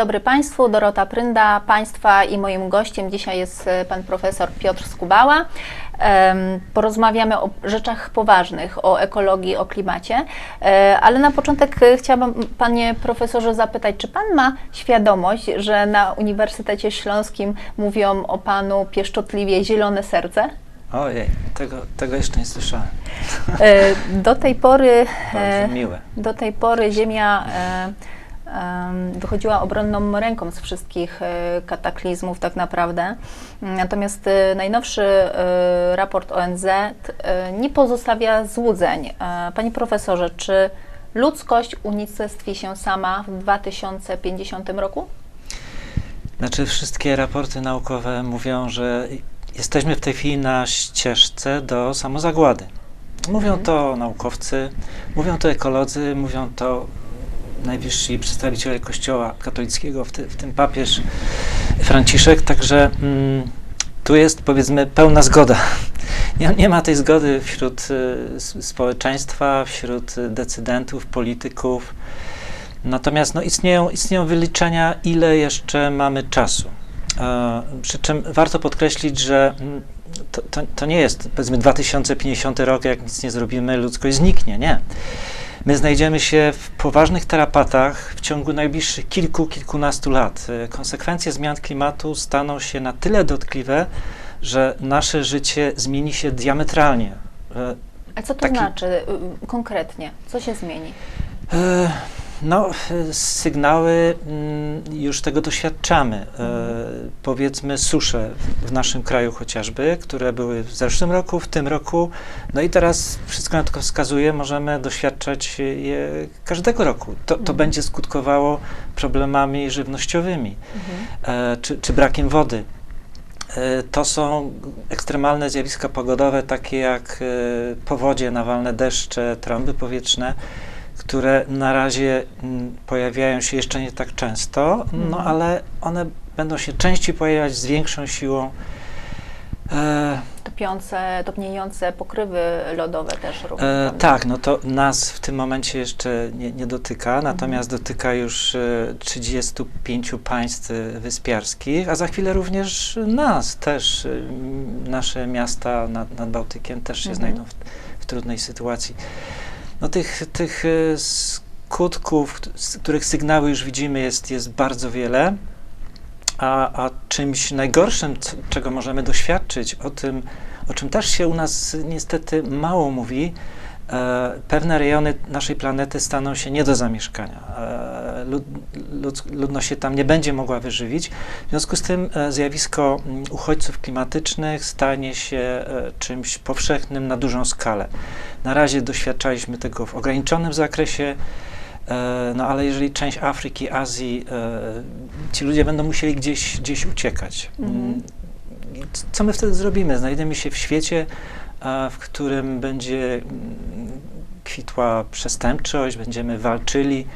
Dobry Państwu, Dorota Prynda, Państwa i moim gościem dzisiaj jest e, pan profesor Piotr Skubała. Porozmawiamy o rzeczach poważnych, o ekologii, o klimacie, E, ale na początek e, chciałabym Panie Profesorze zapytać, czy Pan ma świadomość, że na Uniwersytecie Śląskim mówią o Panu pieszczotliwie zielone serce? Ojej, tego, tego jeszcze nie słyszałem. Do tej pory Bardzo miłe. Do tej pory Ziemia e, em, wychodziła obronną ręką z wszystkich e, kataklizmów tak naprawdę. Natomiast e, najnowszy e, raport ONZ nie pozostawia złudzeń. Panie profesorze, czy ludzkość unicestwi się sama w 2050 roku? Znaczy, wszystkie raporty naukowe mówią, że jesteśmy w tej chwili na ścieżce do samozagłady. Mówią Mhm. to naukowcy, mówią to ekolodzy, mówią to najwyżsi przedstawiciele Kościoła katolickiego, w, ty, w tym papież Franciszek, także mm, tu jest powiedzmy pełna zgoda. Nie, nie ma tej zgody wśród y, społeczeństwa, wśród decydentów, polityków. Natomiast no, istnieją, istnieją wyliczenia, ile jeszcze mamy czasu. E, przy czym warto podkreślić, że mm, to, to, to nie jest powiedzmy 2050 rok, jak nic nie zrobimy, ludzkość zniknie. Nie. My znajdziemy się w poważnych tarapatach w ciągu najbliższych kilku, kilkunastu lat. E, Konsekwencje zmian klimatu staną się na tyle dotkliwe, że nasze życie zmieni się diametralnie. E, A co to Taki- znaczy y, konkretnie? Co się zmieni? E, No, sygnały mm, już tego doświadczamy. E, Powiedzmy susze w- naszym kraju chociażby, które były w zeszłym roku, w tym roku. No i teraz wszystko na to wskazuje, możemy doświadczać je każdego roku. To, to Mhm. będzie skutkowało problemami żywnościowymi e, czy, czy brakiem wody. E, To są ekstremalne zjawiska pogodowe, takie jak powodzie, nawalne deszcze, trąby powietrzne, które na razie mm, pojawiają się jeszcze nie tak często, no Mhm. ale one będą się częściej pojawiać z większą siłą. E, Topiące, topniejące pokrywy lodowe też również. E, tak, no to nas w tym momencie jeszcze nie, nie dotyka, natomiast dotyka już e, 35 państw e, wyspiarskich, a za chwilę również nas też. e, Nasze miasta nad, nad Bałtykiem też się Mhm. znajdą w, w trudnej sytuacji. No tych, tych e, skutków, których sygnały już widzimy, jest, jest bardzo wiele. A, a czymś najgorszym, czego możemy doświadczyć, o tym, o czym też się u nas niestety mało mówi, pewne rejony naszej planety staną się nie do zamieszkania. E, lud, lud, ludność się tam nie będzie mogła wyżywić. W związku z tym e, zjawisko mm, uchodźców klimatycznych stanie się e, czymś powszechnym na dużą skalę. Na razie doświadczaliśmy tego w ograniczonym zakresie. E, No ale jeżeli część Afryki, Azji, e, ci ludzie będą musieli gdzieś, gdzieś uciekać. Mhm. Mm, Co my wtedy zrobimy? Znajdziemy się w świecie, e, w którym będzie mm, kwitła przestępczość, będziemy walczyli.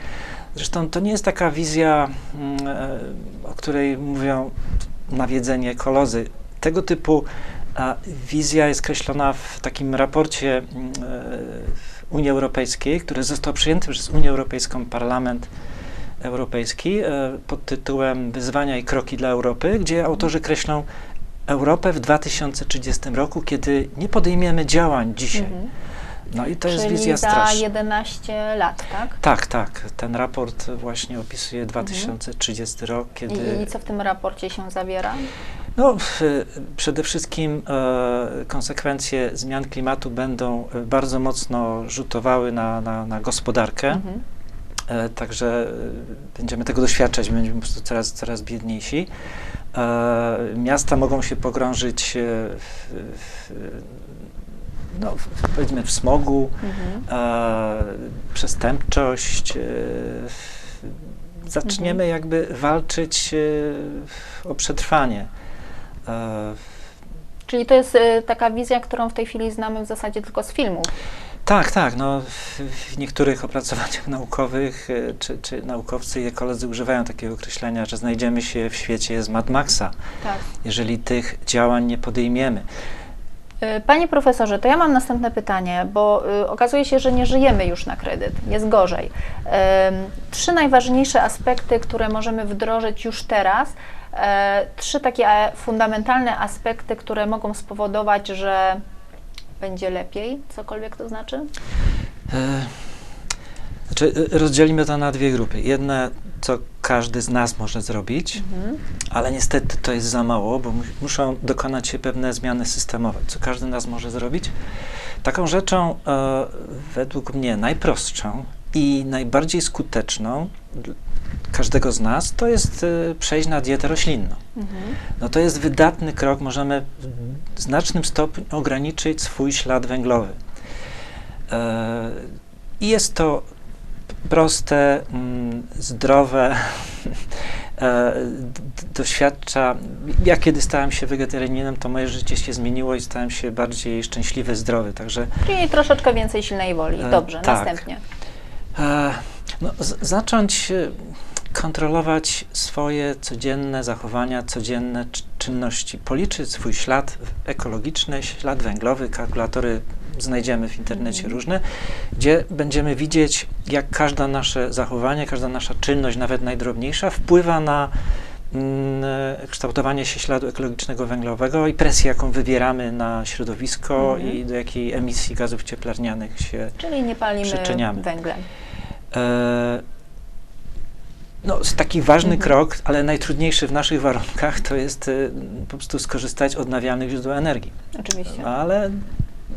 Zresztą to nie jest taka wizja, mm, e, o której mówią nawiedzeni ekolodzy. Tego typu wizja jest kreślona w takim raporcie mm, e, Unii Europejskiej, który został przyjęty przez Unię Europejską, Parlament Europejski e, pod tytułem Wyzwania i kroki dla Europy, gdzie autorzy kreślą Europę w 2030 roku, kiedy nie podejmiemy działań dzisiaj. Mhm. No i to jest Czyli wizja za straszna. 11 lat, tak? Tak, tak. Ten raport właśnie opisuje 2030 rok, kiedy. I, I co w tym raporcie się zawiera? No, przede wszystkim e, konsekwencje zmian klimatu będą e, bardzo mocno rzutowały na, na, na gospodarkę. Mhm. E, także e, będziemy tego doświadczać, będziemy po prostu coraz, coraz biedniejsi. E, miasta mogą się pogrążyć e, w, no, powiedzmy w smogu, Mhm. e, przestępczość. Zaczniemy jakby walczyć o przetrwanie. Czyli to jest taka wizja, którą w tej chwili znamy w zasadzie tylko z filmów. Tak, tak. No, w, niektórych opracowaniach naukowych e, czy, czy naukowcy i ekolodzy używają takiego określenia, że znajdziemy się w świecie z Mad Maxa, Tak. jeżeli tych działań nie podejmiemy. Y, Panie profesorze, to ja mam następne pytanie, bo y, okazuje się, że nie żyjemy już na kredyt, jest gorzej. Trzy najważniejsze aspekty, które możemy wdrożyć już teraz, e, trzy takie e, fundamentalne aspekty, które mogą spowodować, że będzie lepiej, cokolwiek to znaczy? E, Znaczy, e, rozdzielimy to na dwie grupy. Jedne, co każdy z nas może zrobić, Mhm. ale niestety to jest za mało, bo mu- muszą dokonać się pewne zmiany systemowe. Co każdy z nas może zrobić? Taką rzeczą, e, według mnie, najprostszą i najbardziej skuteczną każdego z nas, to jest e, przejść na dietę roślinną. Mhm. No to jest wydatny krok, możemy w znacznym stopniu ograniczyć swój ślad węglowy. E, I jest to proste, mm, zdrowe. E, doświadcza. Ja kiedy stałem się wegetarianinem, to moje życie się zmieniło i stałem się bardziej szczęśliwy, zdrowy. Także Czyli troszeczkę więcej silnej woli. E, Dobrze, tak. następnie. No, zacząć e, kontrolować swoje codzienne zachowania, codzienne czy- czynności, policzyć swój ślad ekologiczny, ślad węglowy, kalkulatory znajdziemy w internecie Mhm. różne, gdzie będziemy widzieć, jak każde nasze zachowanie, każda nasza czynność, nawet najdrobniejsza, wpływa na mm, kształtowanie się śladu ekologicznego węglowego i presję, jaką wywieramy na środowisko Mhm. i do jakiej emisji gazów cieplarnianych się Czyli nie palimy Przyczyniamy. węglem. E, No, taki ważny Mhm. krok, ale najtrudniejszy w naszych warunkach, to jest e, po prostu skorzystać z odnawialnych źródeł energii. Oczywiście. No, ale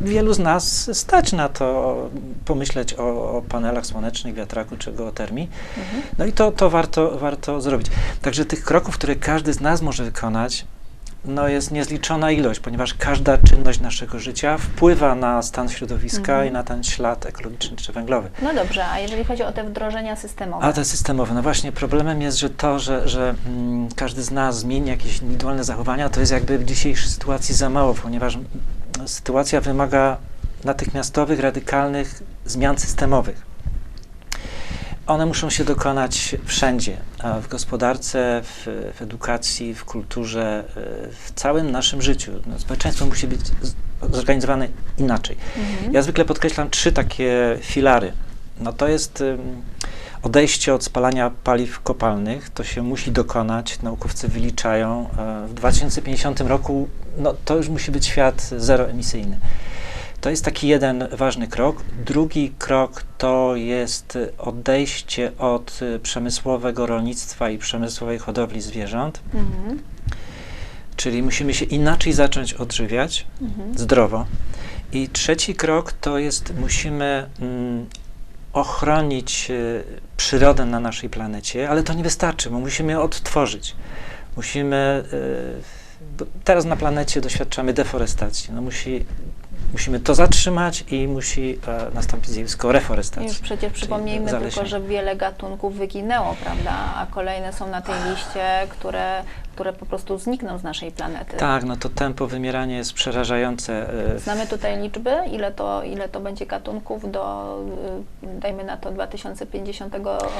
wielu z nas stać na to pomyśleć o, o panelach słonecznych, wiatraku czy geotermii. Mhm. No i to, to warto, warto zrobić. Także tych kroków, które każdy z nas może wykonać, no jest niezliczona ilość, ponieważ każda czynność naszego życia wpływa na stan środowiska Mhm. i na ten ślad ekologiczny czy węglowy. No dobrze, a jeżeli chodzi o te wdrożenia systemowe? A te systemowe, no właśnie problemem jest, że to, że, że mm, każdy z nas zmieni jakieś indywidualne zachowania, to jest jakby w dzisiejszej sytuacji za mało, ponieważ mm, sytuacja wymaga natychmiastowych, radykalnych zmian systemowych. One muszą się dokonać wszędzie, w gospodarce, w, w edukacji, w kulturze, y, w całym naszym życiu. No, społeczeństwo musi być zorganizowane inaczej. Mhm. Ja zwykle podkreślam trzy takie filary. No to jest ym, odejście od spalania paliw kopalnych. To się musi dokonać. Naukowcy wyliczają. e, W 2050 roku no, to już musi być świat zeroemisyjny. To jest taki jeden ważny krok. Drugi krok to jest y, odejście od y, przemysłowego rolnictwa i przemysłowej hodowli zwierząt, Mhm. czyli musimy się inaczej zacząć odżywiać Mhm. zdrowo. I trzeci krok to jest, musimy mm, ochronić e, przyrodę na naszej planecie, ale to nie wystarczy, bo musimy ją odtworzyć. Musimy, bo teraz na planecie doświadczamy deforestacji. No musi, musimy to zatrzymać i musi e, nastąpić zjawisko reforestacji. Już przecież przypomnijmy tylko, że wiele gatunków wyginęło, prawda? A kolejne są na tej liście, które, które po prostu znikną z naszej planety. Tak, no to tempo wymierania jest przerażające. e, Znamy tutaj liczby, ile to, ile to będzie gatunków do, y, dajmy na to, 2050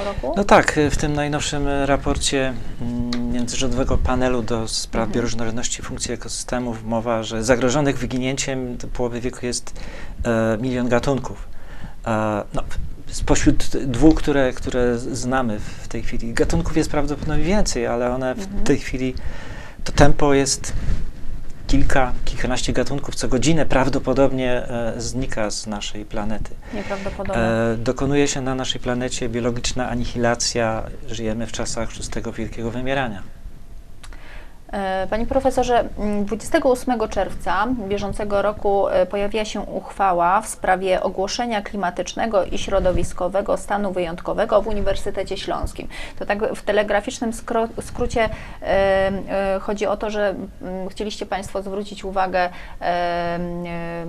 roku? No tak, y, w tym najnowszym raporcie mm, Międzyrządowego Panelu do Spraw Mhm. Bioróżnorodności i Funkcji Ekosystemów mowa, że zagrożonych wyginięciem do połowy wieku jest e, milion gatunków. E, no, spośród dwóch, które, które znamy w tej chwili, gatunków jest prawdopodobnie więcej, ale one w Mhm. tej chwili, to tempo jest kilka, kilkanaście gatunków co godzinę prawdopodobnie e, znika z naszej planety. Nieprawdopodobne. E, dokonuje się na naszej planecie biologiczna anihilacja. Żyjemy w czasach szóstego wielkiego wymierania. E, Panie profesorze, m, 28 czerwca bieżącego roku e, pojawiła się uchwała w sprawie ogłoszenia klimatycznego i środowiskowego stanu wyjątkowego w Uniwersytecie Śląskim. To tak w telegraficznym skrócie e, chodzi o to, że m, chcieliście Państwo zwrócić uwagę m, e,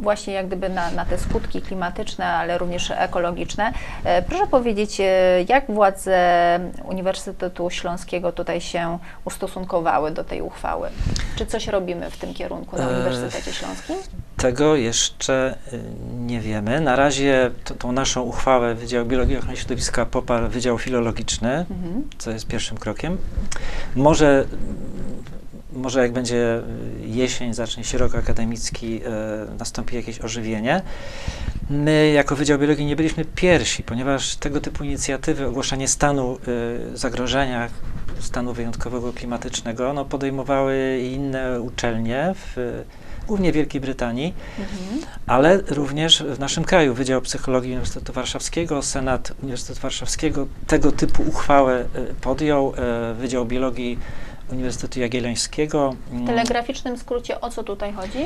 właśnie jak gdyby na, na te skutki klimatyczne, ale również ekologiczne. Proszę powiedzieć, jak władze Uniwersytetu Śląskiego tutaj się ustosunkowały do tej uchwały? Czy coś robimy w tym kierunku na E, Uniwersytecie Śląskim? Tego jeszcze y, nie wiemy. Na razie to, tą naszą uchwałę Wydział Biologii i Ochrony Środowiska poparł Wydział Filologiczny, Mhm. co jest pierwszym krokiem. Może, może jak będzie y, jesień, zacznie się rok akademicki, y, nastąpi jakieś ożywienie. My jako Wydział Biologii nie byliśmy pierwsi, ponieważ tego typu inicjatywy, ogłoszenie stanu y, zagrożenia, stanu wyjątkowego klimatycznego, no, podejmowały inne uczelnie, w, głównie Wielkiej Brytanii, Mhm. ale również w naszym kraju. Wydział Psychologii Uniwersytetu Warszawskiego, Senat Uniwersytetu Warszawskiego tego typu uchwałę y, podjął. y, Wydział Biologii Uniwersytetu Jagiellońskiego. W telegraficznym skrócie o co tutaj chodzi?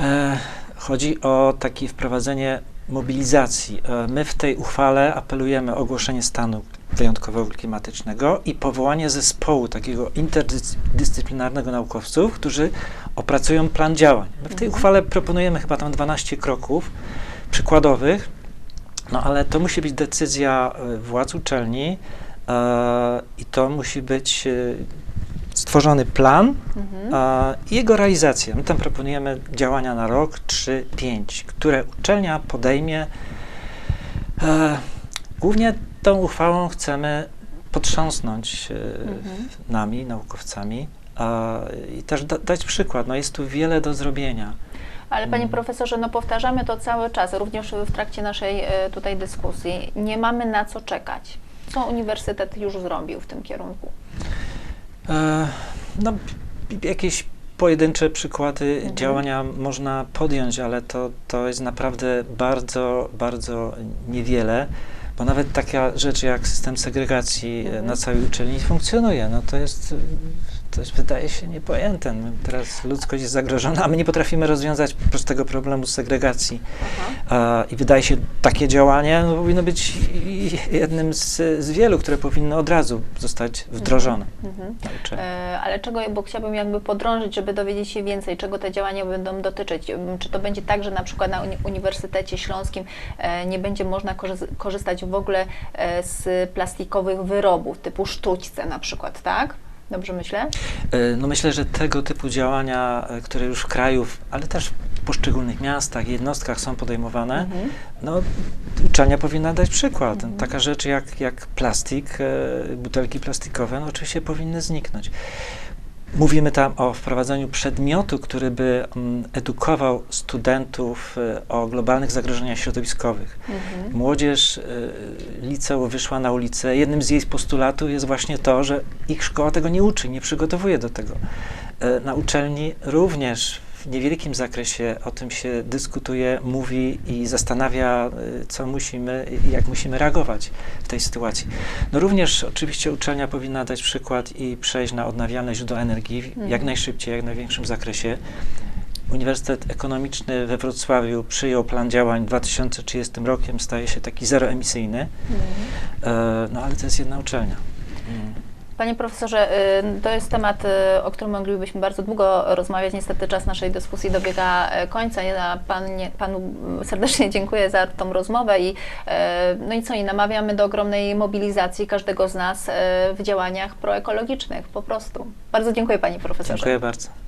E, Chodzi o takie wprowadzenie mobilizacji. E, My w tej uchwale apelujemy o ogłoszenie stanu wyjątkowego klimatycznego i powołanie zespołu takiego interdyscyplinarnego naukowców, którzy opracują plan działań. My w tej Mhm. uchwale proponujemy chyba tam 12 kroków przykładowych, no ale to musi być decyzja e, władz uczelni e, i to musi być e, stworzony plan, Mhm. a jego realizacja. My tam proponujemy działania na rok, 3, 5, które uczelnia podejmie. E, głównie tą uchwałą chcemy potrząsnąć e, Mhm. nami, naukowcami, a, i też da, dać przykład. No jest tu wiele do zrobienia. Ale panie Mm. profesorze, no powtarzamy to cały czas, również w trakcie naszej e, tutaj dyskusji. Nie mamy na co czekać. Co uniwersytet już zrobił w tym kierunku? E, no, jakieś pojedyncze przykłady Mhm. działania można podjąć, ale to, to jest naprawdę bardzo, bardzo niewiele, bo nawet taka rzecz jak system segregacji e, na całej uczelni funkcjonuje. No to jest, jest, wydaje się niepojęte. Teraz ludzkość jest zagrożona, a my nie potrafimy rozwiązać prostego problemu segregacji. Aha. I wydaje się, takie działanie no, powinno być jednym z, z wielu, które powinny od razu zostać wdrożone Mhm. na uczelni. E, Ale czego, bo chciałabym jakby podrążyć, żeby dowiedzieć się więcej, czego te działania będą dotyczyć. Czy to będzie tak, że na przykład na Uni- Uniwersytecie Śląskim e, nie będzie można korzy- korzystać w ogóle e, z plastikowych wyrobów, typu sztućce na przykład, tak? Dobrze myślę? E, No myślę, że tego typu działania, e, które już w kraju, ale też w poszczególnych miastach, jednostkach są podejmowane, Mhm. no uczelnia powinna dać przykład. Mhm. Taka rzecz jak, jak plastik, e, butelki plastikowe, no oczywiście powinny zniknąć. Mówimy tam o wprowadzeniu przedmiotu, który by mm, edukował studentów e, o globalnych zagrożeniach środowiskowych. Mhm. Młodzież y, liceum wyszła na ulicę. Jednym z jej postulatów jest właśnie to, że ich szkoła tego nie uczy, nie przygotowuje do tego. E, Na uczelni również w niewielkim zakresie o tym się dyskutuje, mówi i zastanawia, y, co musimy i jak musimy reagować w tej sytuacji. No również oczywiście uczelnia powinna dać przykład i przejść na odnawialne źródła energii w- Mhm. jak najszybciej, jak największym zakresie. Uniwersytet Ekonomiczny we Wrocławiu przyjął plan działań 2030 rokiem, staje się taki zeroemisyjny, Mhm. e, no ale to jest jedna uczelnia. Mm. Panie profesorze, y, to jest temat, y, o którym moglibyśmy bardzo długo rozmawiać. Niestety czas naszej dyskusji dobiega e, końca. Ja panie, panu serdecznie dziękuję za tą rozmowę i e, no i co, i namawiamy do ogromnej mobilizacji każdego z nas e, w działaniach proekologicznych po prostu. Bardzo dziękuję panie profesorze. Dziękuję bardzo.